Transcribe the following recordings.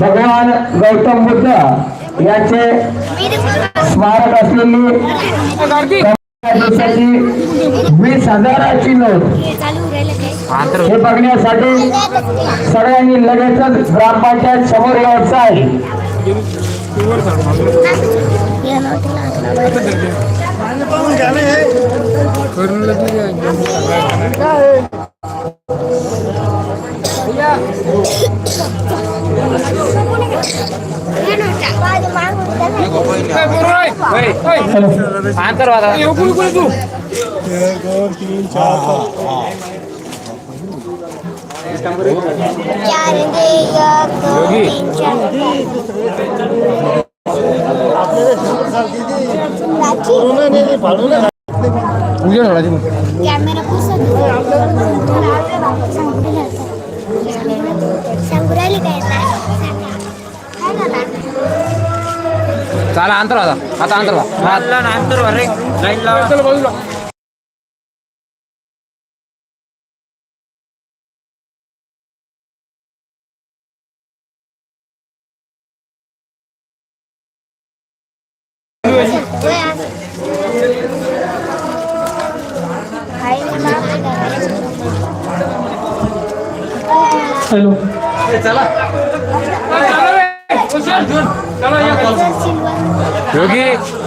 भगवान गौतम बुद्ध याचे स्मारक असलेली या देशाची वीस हजाराची नोट हे बघण्यासाठी सगळ्यांनी लगेचच ग्रामपंचायत समोर यायचं आहे. चार दे एक दोन तीन चार कॅमेरा चला अंतर आता आता अंतर वा हॅलो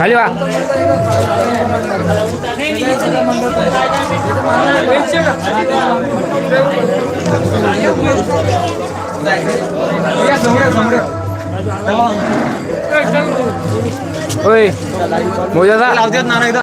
खाली वा होय मोजाचा लावतात ना एकदा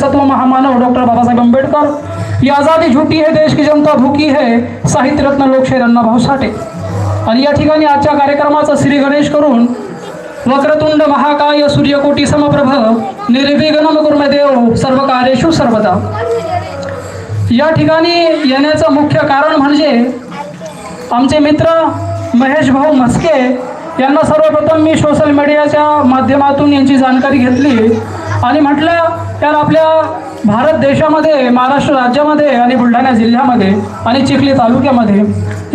सत्व महामानव डॉक्टर बाबासाहेब आंबेडकर. ये आज़ादी झुटी है देश की जनता भूकी है साहित्य रत्न लोकशाहीर अण्णाभाऊ साठे. आणि या ठिकाणी आजच्या कार्यक्रमाचा श्री गणेश करून वक्रतुंड महाकाय सूर्यकोटी समप्रभ निर्विघन कुर्म देव सर्व कार्येषु सर्वदा. या ठिकाणी येण्याचं मुख्य कारण म्हणजे आमचे मित्र महेश भाऊ म्हस्के यांना सर्वप्रथम मी सोशल मीडियाच्या माध्यमातून यांची जाणकारी घेतली आणि म्हटलं यार आपल्या भारत देशामध्ये महाराष्ट्र राज्यामध्ये आणि बुलढाणा जिल्ह्यामध्ये आणि चिखली तालुक्यामध्ये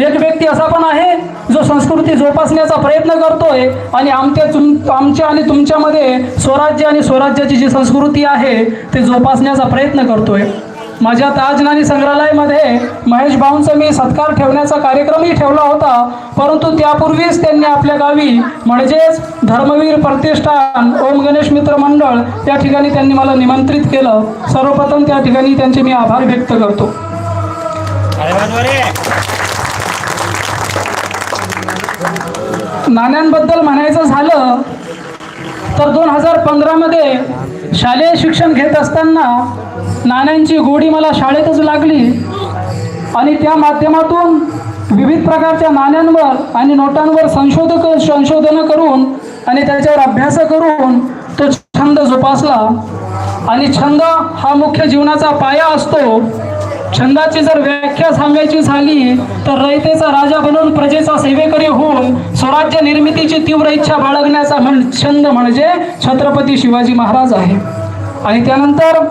एक व्यक्ती असा पण आहे जो संस्कृती जोपासण्याचा प्रयत्न करतोय आणि आमच्या तुम आमच्या आणि तुमच्यामध्ये स्वराज्य आणि स्वराज्याची जी संस्कृती आहे ते जोपासण्याचा प्रयत्न करतोय. माझ्या ताज नाणी संग्रहालयामध्ये महेश भाऊंचा मी सत्कार ठेवण्याचा कार्यक्रमही ठेवला होता. परंतु त्यापूर्वीच त्यांनी आपल्या गावी म्हणजेच धर्मवीर प्रतिष्ठान ओम गणेश मित्र मंडळ त्या ठिकाणी त्यांनी मला निमंत्रित केलं. सर्वप्रथम त्या ठिकाणी त्यांचे मी आभार व्यक्त करतो. नाण्यांबद्दल म्हणायचं झालं तर दोन हजार पंधरामध्ये शालेय शिक्षण घेत असताना नाण्यांची गोडी मला शाळेतच लागली. आणि त्या माध्यमातून विविध प्रकारच्या नाण्यांवर आणि नोटांवर संशोधक संशोधनं करून आणि त्याच्यावर अभ्यास करून तो छंद जोपासला. आणि छंद हा मुख्य जीवनाचा पाया असतो. छंदाची जर व्याख्या सांगायची झाली तर रयतेचा राजा बनून प्रजेचा सेवेकरी होऊन स्वराज्य निर्मितीची तीव्र इच्छा बाळगण्याचा म्हण छंद म्हणजे छत्रपती शिवाजी महाराज आहे. आणि त्यानंतर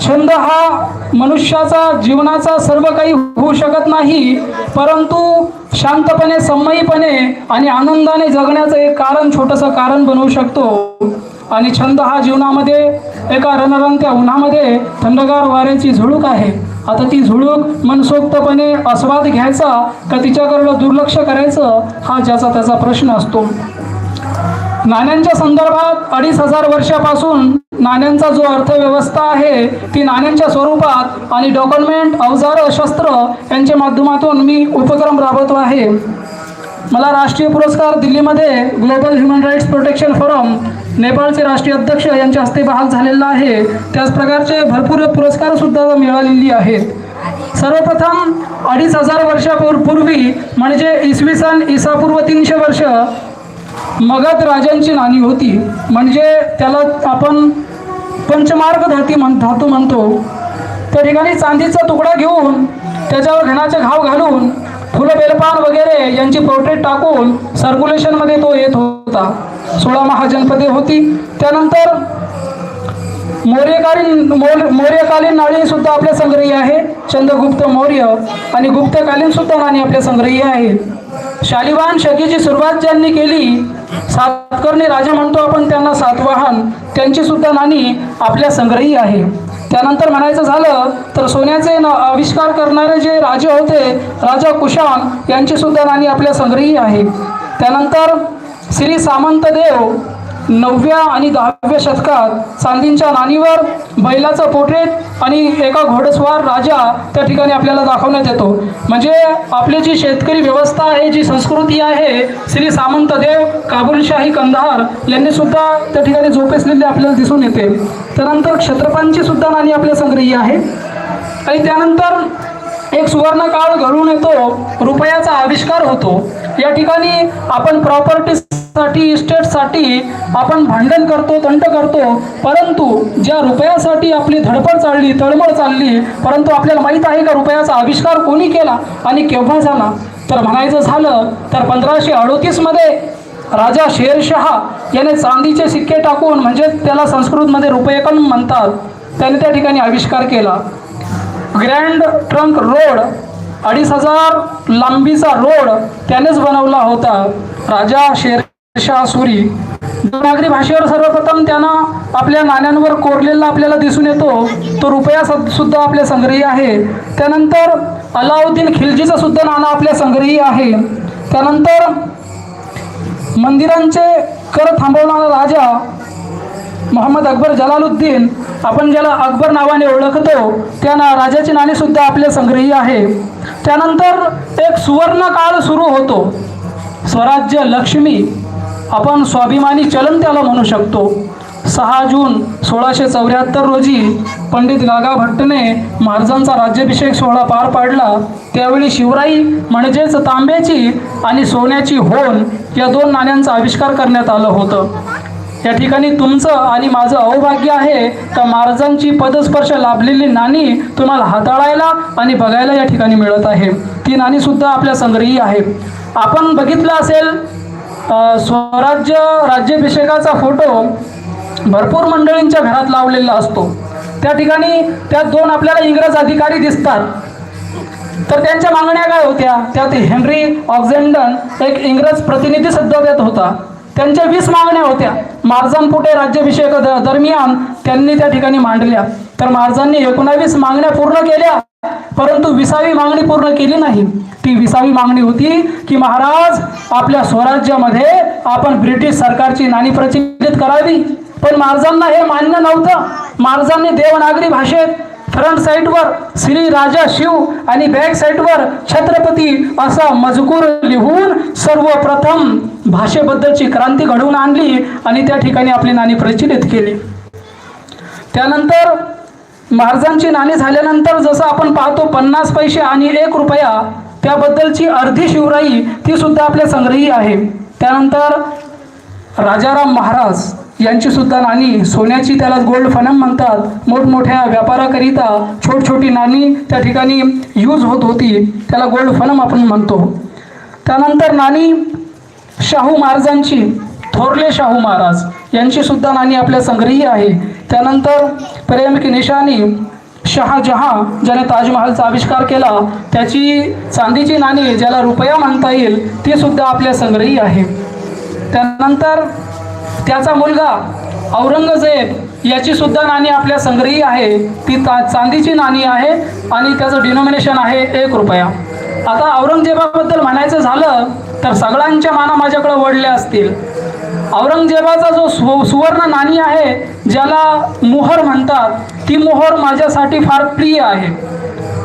छंद हा मनुष्याचा जीवनाचा सर्व काही होऊ शकत नाही परंतु शांतपणे संमयीपणे आणि आनंदाने जगण्याचं एक कारण छोटंसं कारण बनवू शकतो. आणि छंद हा जीवनामध्ये एका रणरणत्या उन्हामध्ये थंडगार वाऱ्याची झुळूक आहे. आता ती झुळूक मनसोक्तपणे आस्वाद घ्यायचा का तिच्याकडलं दुर्लक्ष करायचं हा ज्याचा त्याचा प्रश्न असतो. नाण्यांच्या संदर्भात अडीच हजार वर्षापासून नाण्यांचा जो अर्थव्यवस्था आहे ती नाण्यांच्या स्वरूपात आणि डॉक्युमेंट अवजार शस्त्र यांच्या माध्यमातून मी उपक्रम राबवतो आहे. मला राष्ट्रीय पुरस्कार दिल्लीमध्ये global human rights protection forum नेपाळचे राष्ट्रीय अध्यक्ष यांच्या हस्ते बहाल झालेला आहे. त्याच प्रकारचे भरपूर पुरस्कारसुद्धा मिळालेली आहेत. सर्वप्रथम अडीच हजार वर्षापूर्वी म्हणजे इसवी सन ईसापूर्व तीनशे वर्ष मगध राजांची नाणी होती. म्हणजे त्याला आपण पंचमार्ग धाती म्हण धातू म्हणतो. त्या ठिकाणी चांदीचा तुकडा घेऊन त्याच्यावर घणाचे घाव घालून फुलं बेलपान वगैरे यांची पोर्ट्रेट टाकून सर्क्युलेशनमध्ये तो येत होता. सोळा महाजनपदे होती. त्यानंतर मौर्यकालीन मौर्य मौर्यकालीन नाणी सुद्धा आपल्या संग्रही आहे चंद्रगुप्त मौर्य आणि गुप्तकालीन सुद्धा नाणी आपल्या संग्रही आहे शालिवाहन शकीची सुरुवात ज्यांनी केली सातकर्णी राजा म्हणतो आपण त्यांना सातवाहन त्यांची सुद्धा नाणी आपल्या संग्रही आहे. त्यानंतर म्हणायचं झालं तर सोन्याचे न आविष्कार करणारे जे राजे होते राजा कुशाण यांची सुद्धा नाणी आपल्या संग्रही आहे त्यानंतर श्री सामंतदेव नवव्या आणि दहाव्या शतकात चांदींच्या नाणीवर बैलाचं पोर्ट्रेट आणि एका घोडस्वार राजा त्या ठिकाणी आपल्याला दाखवण्यात येतो. म्हणजे आपली जी शेतकरी व्यवस्था आहे जी संस्कृती आहे श्री सामंतदेव काबुलशाही कंधार यांनी सुद्धा त्या ठिकाणी जोपेसलेली आपल्याला दिसून येते. त्यानंतर क्षत्रपांची सुद्धा नाणी आपल्या संग्रही आहे. आणि त्यानंतर एक सुवर्ण काळ घडून येतो रुपयाचा आविष्कार होतो. या ठिकाणी आपण प्रॉपर्टीसाठी इस्टेटसाठी आपण भांडण करतो तंट करतो. परंतु ज्या रुपयासाठी आपली धडपड चालली तळमळ चालली परंतु आपल्याला माहीत आहे का रुपयाचा आविष्कार कोणी केला आणि केव्हा झाला? तर म्हणायचं झालं तर पंधराशे अडोतीसमध्ये राजा शेरशहा याने चांदीचे सिक्के टाकून म्हणजे त्याला संस्कृतमध्ये रुपयकन म्हणतात त्याने त्या ठिकाणी आविष्कार केला. ग्रँड ट्रंक रोड अडीच हजार लांबीचा रोड त्यानेच बनवला होता. राजा शेर सुरी. देवनागरी भाषेवर सर्वप्रथम त्यानं आपल्या नाण्यांवर कोरलेला आपल्याला दिसून येतो. तो रुपया सुद्धा आपल्या संग्रही आहे. त्यानंतर अलाउद्दीन खिलजीचं सुद्धा नाणं आपल्या संग्रही आहे. त्यानंतर मंदिरांचे कर थांबवणारा राजा मोहम्मद अकबर जलालुद्दीन आपण ज्याला अकबर नावाने ओळखतो त्या ना राजाची नाणी सुद्धा आपल्या संग्रही आहे. त्यानंतर एक सुवर्ण काळ सुरू होतो. स्वराज्य लक्ष्मी. आपण स्वाभिमानी चलन त्याला म्हणू शकतो. सहा जून सोळाशे चौऱ्याहत्तर रोजी पंडित गागा भट्टने महाराजांचा राज्याभिषेक सोहळा पार पाडला. त्यावेळी शिवराई म्हणजेच तांब्याची आणि सोन्याची होन या दोन नाण्यांचा आविष्कार करण्यात आलं होतं. या ठिकाणी तुमचं आणि माझं अवभाग्य आहे का महाराजांची पदस्पर्श लाभलेली नाणी तुम्हाला हाताळायला आणि बघायला या ठिकाणी मिळत आहे. ती नाणीसुद्धा आपल्या संग्रही आहे. आपण बघितलं असेल स्वराज्य राज्याभिषेकाचा फोटो भरपूर मंडळींच्या घरात लावलेला असतो. त्या ठिकाणी त्यात दोन आपल्याला इंग्रज अधिकारी दिसतात. तर त्यांच्या मागण्या काय होत्या? त्यात हेनरी ऑक्झेंडन एक इंग्रज प्रतिनिधी सुद्धा देत होता. त्यांच्या वीस मागण्या होत्या. मार्जानपुटे राज्याभिषेक द- दरम्यान त्यांनी त्या ठिकाणी मांडल्या. तर महाराजांनी एकोणावीस मागण्या पूर्ण केल्या. परंतु विसावी मागणी पूर्ण केली नाही. ती विसावी मागणी होती की महाराज आपल्या स्वराज्यामध्ये आपण ब्रिटिश सरकारची नाणी प्रचलित करावी. पण महाराजांना हे मान्य नव्हतं. महाराजांनी देवनागरी भाषेत फ्रंट साईडवर श्री राजा शिव आणि बॅक साईडवर छत्रपती असा मजकूर लिहून सर्वप्रथम भाषेबद्दलची क्रांती घडवून आणली आणि त्या ठिकाणी आपली नाणी प्रचलित केली. त्यानंतर महाराजांची नाणी झाल्यानंतर जसं आपण पाहतो पन्नास पैसे आणि एक रुपया त्याबद्दलची अर्धी शिवराई ती सुद्धा आपल्या संग्रही आहे. त्यानंतर राजाराम महाराज यांची सुद्धा नाणी सोन्याची त्याला गोल्ड फनम म्हणतात. मोठमोठ्या व्यापाराकरिता छोट छोटी नाणी त्या ठिकाणी यूज होत होती. त्याला गोल्ड फनम आपण म्हणतो. त्यानंतर नाणी शाहू महाराजांची थोरले शाहू महाराज यांची सुद्धा नाणी आपल्या संग्रही आहे. त्यानंतर प्रेम की निशाणी शहाजहा ज्याने ताजमहालचा आविष्कार केला त्याची चांदीची नाणी ज्याला रुपया म्हणता येईल ती सुद्धा आपल्या संग्रही आहे. त्यानंतर त्याचा मुलगा औरंगजेब याची सुद्धा नाणी आपल्या संग्रही आहे. ती ता चांदीची नाणी आहे आणि त्याचं डिनॉमिनेशन आहे एक रुपया. आता औरंगजेबाबद्दल म्हणायचं झालं तर सगळ्यांच्या माना माझ्याकडे वडल्या असतील. औरंगजेबाचा जो सु सुवर्ण नाणी आहे ज्याला मोहर म्हणतात ती मोहर माझ्यासाठी फार प्रिय आहे.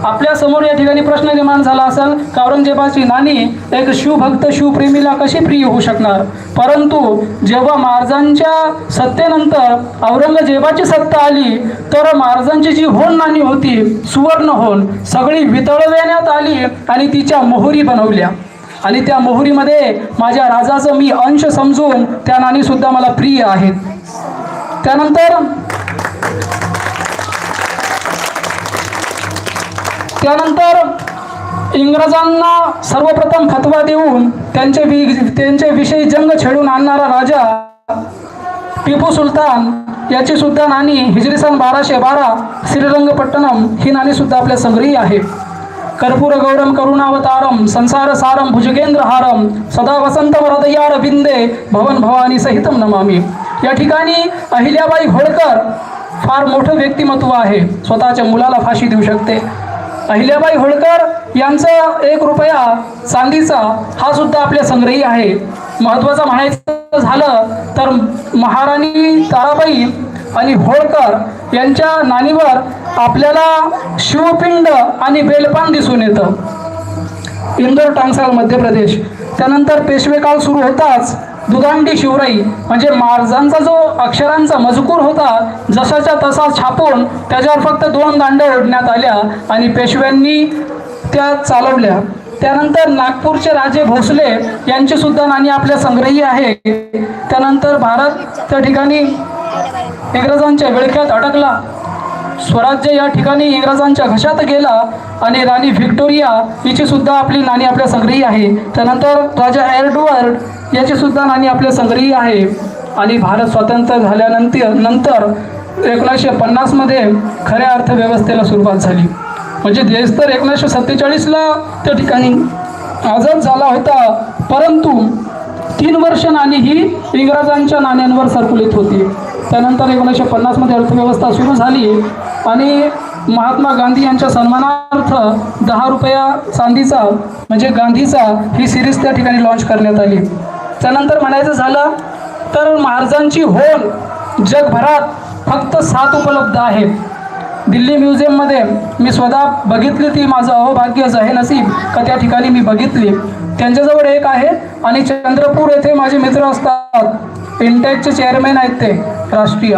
आपल्यासमोर या ठिकाणी प्रश्न निर्माण झाला असेल की औरंगजेबाची नाणी एक शिवभक्त शिवप्रेमीला कशी प्रिय होऊ शकणार? परंतु जेव्हा महाराजांच्या सत्तेनंतर औरंगजेबाची सत्ता आली तर महाराजांची जी होण नाणी होती सुवर्ण होण सगळी वितळवण्यात आली आणि तिच्या मोहरी बनवल्या. आणि त्या मोहरीमध्ये माझ्या राजाचं मी अंश समजून त्या नाणी सुद्धा मला प्रिय आहेत. त्यानंतर त्यानंतर इंग्रजांना सर्वप्रथम फतवा देऊन त्यांचे वि त्यांच्या विषयी जंग छेडून आणणारा राजा टिपू सुलतान याची सुद्धा नाणी हिजरी सन बाराशे बारा श्रीरंगपट्टणम ही नाणी सुद्धा आपल्या संग्रही आहे कर्पूर गौरम करुणावतारम संसार सारम भुजगेंद्र हारम सदा वसंत वरदयार बिंदे भवन भवानी सहितम नमामी. या ठिकाणी अहिल्याबाई होळकर फार मोठं व्यक्तिमत्व आहे. स्वतःच्या मुलाला फाशी देऊ शकते. अहिल्याबाई होळकर यांचा एक रुपया चांदीचा हा सुद्धा आपल्या संग्रही आहे. महत्त्वाचं म्हणायचं झालं तर महाराणी ताराबाई आणि होळकर यांच्या नाणीवर आपल्याला शिवपिंड आणि बेलपान दिसून येतं. इंदोर टांगसाल मध्य प्रदेश. त्यानंतर पेशवेकाळ सुरू होताच दुधांडी शिवराई म्हणजे महाराजांचा जो अक्षरांचा मजकूर होता जसाच्या तसा छापून त्याच्यावर फक्त दोन दांड ओढण्यात आल्या आणि पेशव्यांनी त्या चालवल्या. त्यानंतर नागपूरचे राजे भोसले यांची सुद्धा नाणी आपल्या संग्रही आहे. त्यानंतर भारत त्या ठिकाणी इंग्रजांच्या विळख्यात अडकला. स्वराज्य या ठिकाणी इंग्रजांच्या घशात गेला आणि राणी व्हिक्टोरिया हिची सुद्धा आपली नाणी आपल्या संग्रही आहे. त्यानंतर राजा एअरडुअर्ड याची सुद्धा नाणी आपल्या संग्रही आहे. आणि भारत स्वतंत्र झाल्यानंतर नंतर एकोणीसशे पन्नासमध्ये खऱ्या अर्थव्यवस्थेला सुरुवात झाली. म्हणजे देश तर एकोणीसशे सत्तेचाळीसला त्या ठिकाणी आझाद झाला होता. परंतु तीन वर्ष नाणी ही इंग्रजांच्या नाण्यांवर सरकुलित होती. त्यानंतर एकोणीसशे पन्नासमध्ये अर्थव्यवस्था सुरू झाली आणि महात्मा गांधी यांच्या सन्मानार्थ दहा रुपया चांदीचा म्हणजे गांधीचा ही सिरीज त्या ठिकाणी लॉन्च करण्यात आली. त्यानंतर म्हणायचं झालं तर महाराजांची होल जगभरात फक्त सात उपलब्ध आहेत. दिल्ली म्युझियममध्ये मी स्वतः बघितली ती माझं अहोभाग्यच आहे नसीब का त्या ठिकाणी मी बघितली. त्यांच्याजवळ एक आहे आणि चंद्रपूर येथे माझे मित्र असतात. इंटेकचे चेअरमॅन आहेत ते राष्ट्रीय.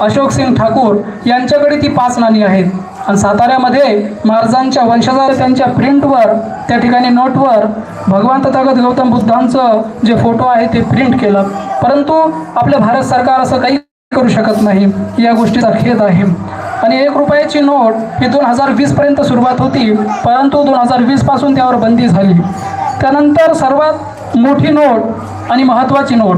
अशोक सिंग ठाकूर यांच्याकडे ती पाच नाणी आहेत. आणि साताऱ्यामध्ये महाराजांच्या वंशजात त्यांच्या प्रिंटवर त्या ठिकाणी नोटवर भगवान तथागत गौतम बुद्धांचं जे फोटो आहे ते प्रिंट केलं. परंतु आपलं भारत सरकार असं काही करू शकत नाही या गोष्टीचा खेद आहे. आणि एक रुपयाची नोट ही दोन हजार वीसपर्यंत सुरुवात होती परंतु दोन हजार वीसपासून त्यावर बंदी झाली. त्यानंतर सर्वात मोठी नोट आणि महत्त्वाची नोट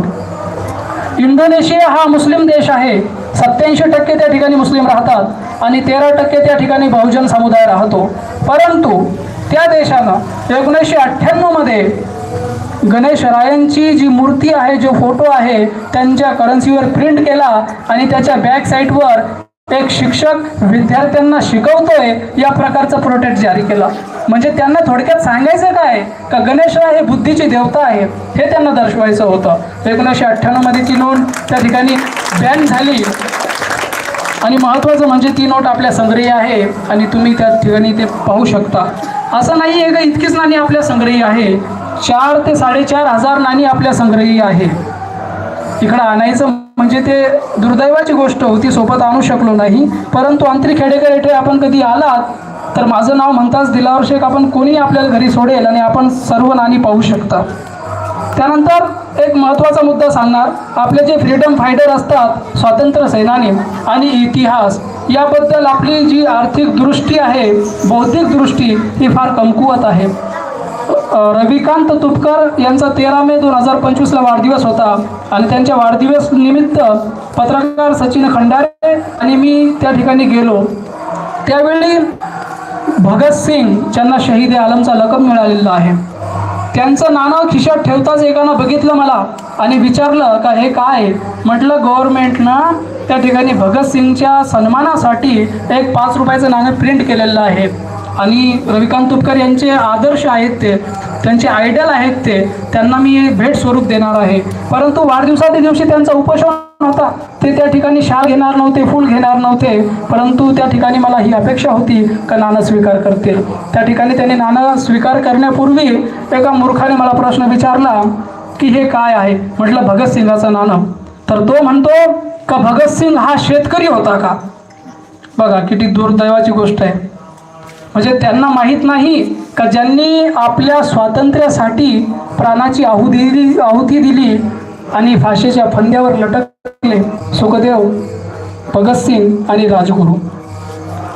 इंडोनेशिया हा मुस्लिम देश आहे. सत्याऐंशी टक्के त्या ठिकाणी मुस्लिम राहतात आणि तेरा टक्के त्या ठिकाणी बहुजन समुदाय राहतो. परंतु त्या देशानं एकोणीसशे अठ्ठ्याण्णवमध्ये गणेश रायांची जी मूर्ती आहे जो फोटो आहे त्यांच्या करन्सीवर प्रिंट केला आणि त्याच्या बॅक साईडवर एक शिक्षक विद्यार्थ्यांना शिकवतोय या प्रकारचं प्रोटेक्ट जारी केला. म्हणजे त्यांना थोडक्यात सांगायचं काय का गणेशराय हे बुद्धीची देवता आहे हे त्यांना दर्शवायचं होतं. एकोणीसशे अठ्ठ्याण्णवमध्ये ती नोंद त्या ठिकाणी बॅन झाली. आणि महत्त्वाचं म्हणजे ती नोट आपल्या संग्रही आहे आणि तुम्ही त्या ठिकाणी ते पाहू शकता. असं नाही आहे का इतकीच नाणी आपल्या संग्रही आहे. चार ते साडेचार हजार नाणी आपल्या संग्रही आहे. इकडं आणायचं म्हणजे ते दुर्दैवाची गोष्ट होती सोबत आणू शकलो नाही. परंतु अंतरी खेडेकर येथे आपण कधी आलात तर माझं नाव म्हणताच दिलावर शेख आपण कोणी आपल्याला घरी सोडेल आणि आपण सर्व नाणी पाहू शकता. त्यानंतर एक महत्त्वाचा मुद्दा सांगणार आपले जे फ्रीडम फायटर असतात स्वातंत्र्य सेनानी आणि इतिहास याबद्दल आपली जी आर्थिक दृष्टी आहे बौद्धिक दृष्टी ही फार कमकुवत आहे. रविकांत तुपकर यांचा तेरा मे दोन हजार पंचवीसला वाढदिवस होता आणि त्यांच्या वाढदिवस निमित्त पत्रकार सचिन खंडारे आणि मी त्या ठिकाणी गेलो. त्यावेळी भगतसिंग ज्यांना शहीद ए आलमचा लकब मिळालेला आहे त्यांचं नाणं खिशात ठेवताच एकानं बघितलं मला आणि विचारलं का हे काय? म्हटलं गव्हर्नमेंटनं त्या ठिकाणी भगतसिंगच्या सन्मानासाठी एक पाच रुपयाचं नाणं प्रिंट केलेलं आहे. आणि रविकांत तुपकर यांचे आदर्श आहेत ते त्यांचे आयडल आहेत ते त्यांना मी भेट स्वरूप देणार आहे. परंतु वाढदिवसाच्या दिवशी त्यांचा उपोषण होता. ते त्या ठिकाणी शाल घेणार नव्हते फूल घेणार नव्हते. परंतु त्या ठिकाणी मला ही अपेक्षा होती का नाणं स्वीकार करतील. त्या ठिकाणी त्यांनी नाणं स्वीकार करण्यापूर्वी एका मूर्खाने मला प्रश्न विचारला की हे काय आहे? म्हटलं भगतसिंगाचं नाणं. तर तो म्हणतो का भगतसिंग हा शेतकरी होता का? बघा किती दुर्दैवाची गोष्ट आहे. म्हणजे त्यांना माहीत नाही का ज्यांनी आपल्या स्वातंत्र्यासाठी प्राणाची आहुती दिली आहुती दिली आणि फाशीच्या फंद्यावर लटकले सुखदेव भगतसिंग आणि राजगुरू.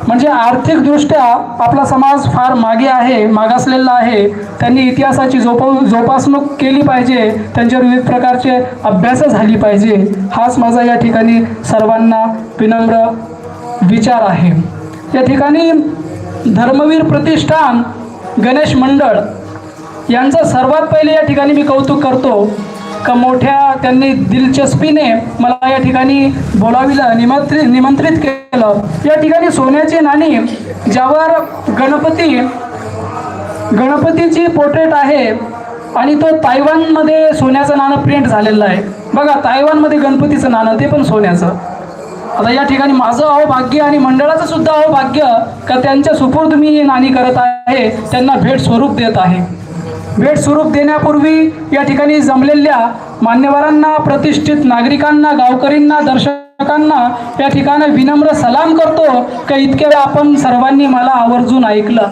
म्हणजे आर्थिकदृष्ट्या आपला समाज फार मागे आहे मागासलेला आहे. त्यांनी इतिहासाची जोप जोपासणूक केली पाहिजे. त्यांच्यावर विविध प्रकारचे अभ्यास झाली पाहिजे. हाच माझा या ठिकाणी सर्वांना विनम्र विचार आहे. या ठिकाणी धर्मवीर प्रतिष्ठान गणेश मंडळ यांचं सर्वात पहिले या ठिकाणी मी कौतुक करतो. का मोठ्या त्यांनी दिलचस्पीने मला या ठिकाणी बोलाविलं निमंत्रित निमंत्रित केलं. या ठिकाणी सोन्याची नाणी ज्यावर गणपती गणपतीची पोर्ट्रेट आहे आणि तो तायवानमध्ये सोन्याचं नाणं प्रिंट झालेलं आहे. बघा तायवानमध्ये गणपतीचं नाणं ते पण सोन्याचं. आता या ठिकाणी माझं अहोभाग्य आणि मंडळाचं सुद्धा अहोभाग्य का त्यांच्या सुपूर्द मी नाणी करत आहे त्यांना भेट स्वरूप देत आहे. भेट स्वरूप देण्यापूर्वी या ठिकाणी जमलेल्या मान्यवरांना प्रतिष्ठित नागरिकांना गावकरींना दर्शकांना या ठिकाणी विनम्र सलाम करतो का इतक्या वेळा आपण सर्वांनी मला आवर्जून ऐकलं.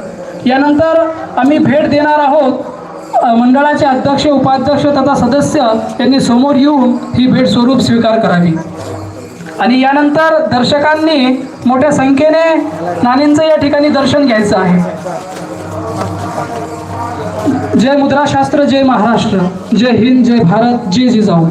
यानंतर आम्ही भेट देणार आहोत मंडळाचे अध्यक्ष उपाध्यक्ष तथा सदस्य यांनी समोर येऊन ही भेट स्वरूप स्वीकार करावी. आणि यानंतर दर्शकांनी मोठ्या संख्येने नाणींचं या ठिकाणी दर्शन घ्यायचं आहे. जय मुद्राशास्त्र जय महाराष्ट्र जय हिंद जय भारत जय जिजाऊ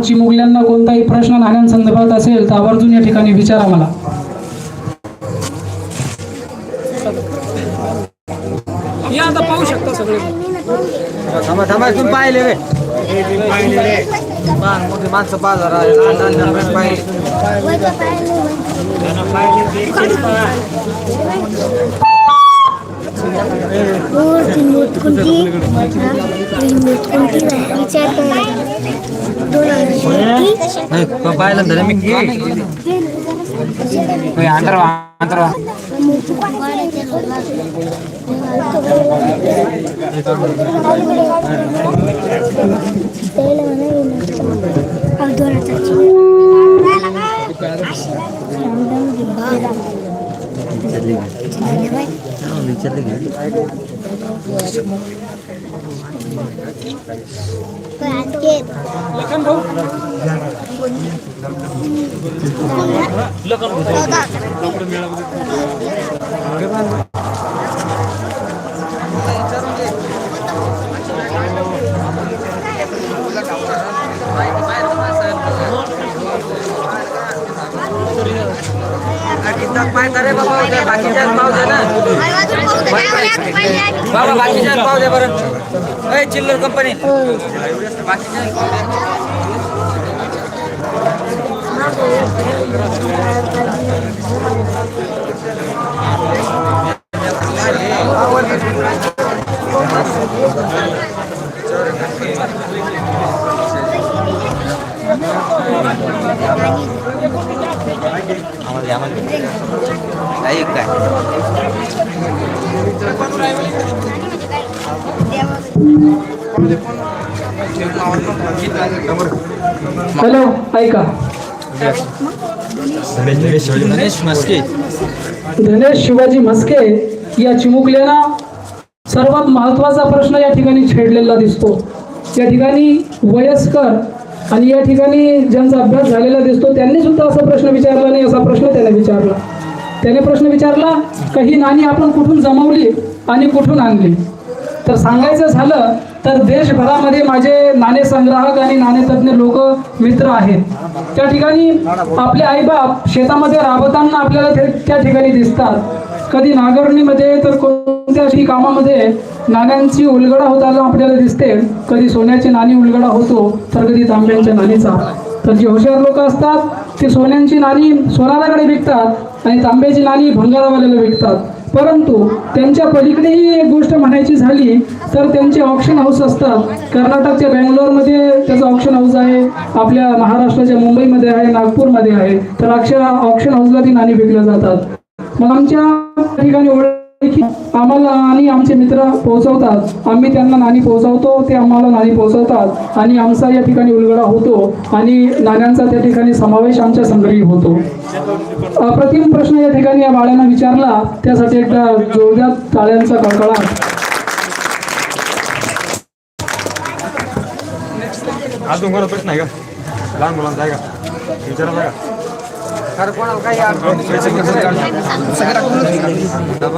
लहान चिमुकल्यांना कोणताही प्रश्न नाण्यांसंदर्भात असेल तर आवर्जून या ठिकाणी विचारा मला. या आता पाहू शकता सगळे. थांबा थांबा पाहिले मोठी माणसं मुलं पाहिले मूर्ती कोणती పప్పాయలు ఉందా మీకు అందరూ అందరూ అవి దూరం चलेगा चलेगा मी अंतरवा अंतरवा लखन भाऊ रे बाबा उद्या बाकीच्या पाव दे ना बाबा बाकीच्या पाव दे बरं ए चिल्लर कंपनी बाकीच्या काय हॅलो ऐका. गणेश म्हस्के धनेश शिवाजी म्हस्के या चिमुकलेला सर्वात महत्त्वाचा प्रश्न या ठिकाणी छेडलेला दिसतो. या ठिकाणी वयस्कर आणि या ठिकाणी ज्यांचा अभ्यास झालेला दिसतो त्यांनी सुद्धा असा प्रश्न विचारला नाही असा प्रश्न त्याने विचारला. त्याने प्रश्न विचारला का ही नाणी आपण कुठून जमवली आणि कुठून आणली? तर सांगायचं झालं तर देशभरामध्ये माझे नाणे संग्राहक आणि नाणेतज्ञ लोक मित्र आहेत. त्या ठिकाणी आपले आईबाप शेतामध्ये राबताना आपल्याला त्या ठिकाणी दिसतात. कधी नागरणीमध्ये तर कोणत्याही कामामध्ये नाण्यांची उलगडा होताना आपल्याला दिसते. कधी सोन्याची नाणी उलगडा होतो तर कधी तांब्यांच्या नाणीचा. तर जे हुशार लोक असतात ते सोन्यांची नाणी सोनाराकडे विकतात आणि तांब्याची नाणी भंगारावाल्याला विकतात. परंतु त्यांच्या पलीकडेही एक गोष्ट म्हणायची झाली तर त्यांचे ऑप्शन हाऊस असतात. कर्नाटकच्या बँगलोरमध्ये त्याचं ऑप्शन हाऊस आहे आपल्या महाराष्ट्राच्या मुंबईमध्ये आहे नागपूरमध्ये आहे. तर अक्षर ऑप्शन हाऊसला ती नाणी विकल्या जातात. मग आमच्या ठिकाणी ओळखी आम्हाला आणि आमचे मित्र पोहोचवतात. आम्ही त्यांना नाणी पोहोचवतो ते आम्हाला नाणी पोहोचवतात. आणि आमचा या ठिकाणी उलगडा होतो आणि नाण्यांचा त्या ठिकाणी समावेश आमच्या संग्रही होतो. अप्रतिम प्रश्न या ठिकाणी या बाळ्यांना विचारला त्यासाठी एकदा जोरदार टाळ्यांचा कडकडाट अजून प्रश्न आहे का? लहान मुलांचा आहे का? विचारायचा का खरं कोणाला काही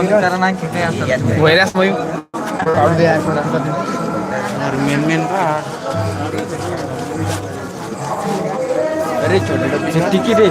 विचारा नाही. की काही असं वैरास मग अरे छोटे तिकीट आहे.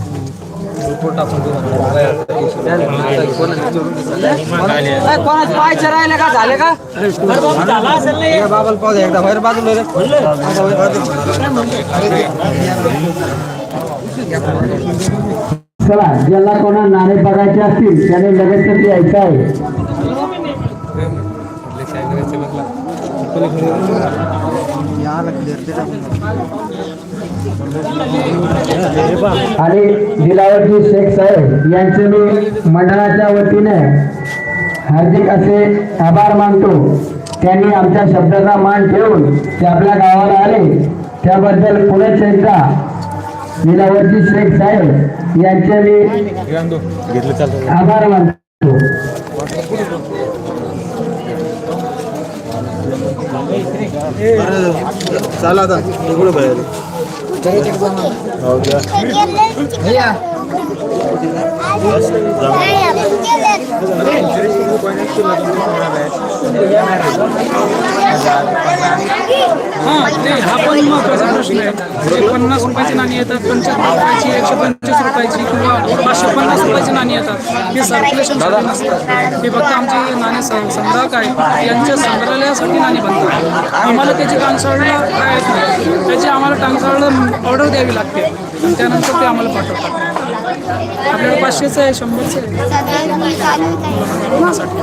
कोणाच पाहायचं राहिले का झाले का? बाबाला पाहू एकदा बाहेर बाजूला रे. आता बाहेर बाजूला. चला ज्याला कोणा नाणे बघायचे असतील त्याने लगेच यायचं आहे. आणि दिलावरजी शेख साहेब यांचे मी मंडळाच्या वतीने हार्दिक असे आभार मानतो. त्यांनी आमच्या शब्दाचा मान ठेवून ते आपल्या गावाला आले. त्याबद्दल पुनश्च एकदा लीलावती शेख साहेब यांचे मी आभार मानतो. चला आता बाहेर. हो द्या हां ते हा पण महत्त्वाचा प्रश्न आहे. जे पन्नास रुपयाची नाणी येतात पंच्याहत्तर रुपयाची एकशे पंचवीस रुपयाची किंवा पाचशे पन्नास रुपयाची नाणी येतात. हे सर्क्युलेशन नसतात हे फक्त आमचे नाणे सं- संग्राहक आहेत. यांच्या संग्रहालयासाठी नाणी बनतात. आम्हाला त्याची टांगसाळला काय त्याची आम्हाला टांगसाळला ऑर्डर द्यावी लागते. त्यानंतर ते आम्हाला पाठवतात. आपल्याकडे पाचशेचं आहे शंभरचं आहे. कोणासाठी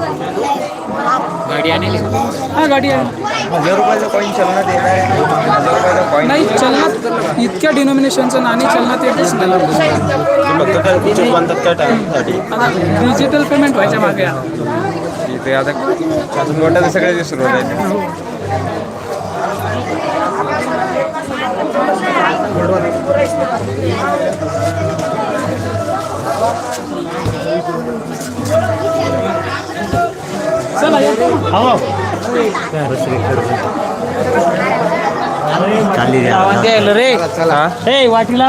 हा गाडी आहे. हजार रुपयाचा कॉईन चलनात येत आहे. हजार रुपयाचा कॉईन नाही चलनात इतक्या डिनोमिनेशनचं नाणी चलनात येतच नाही. डिजिटल पेमेंट व्हायच्या मागे. आहे. इथे आता सगळ्याची सुरुवात आहे. रे हे वाटीला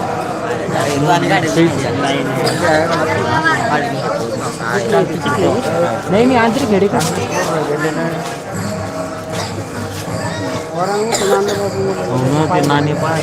नाही मी आंतरिक घेडे का नाणी पाय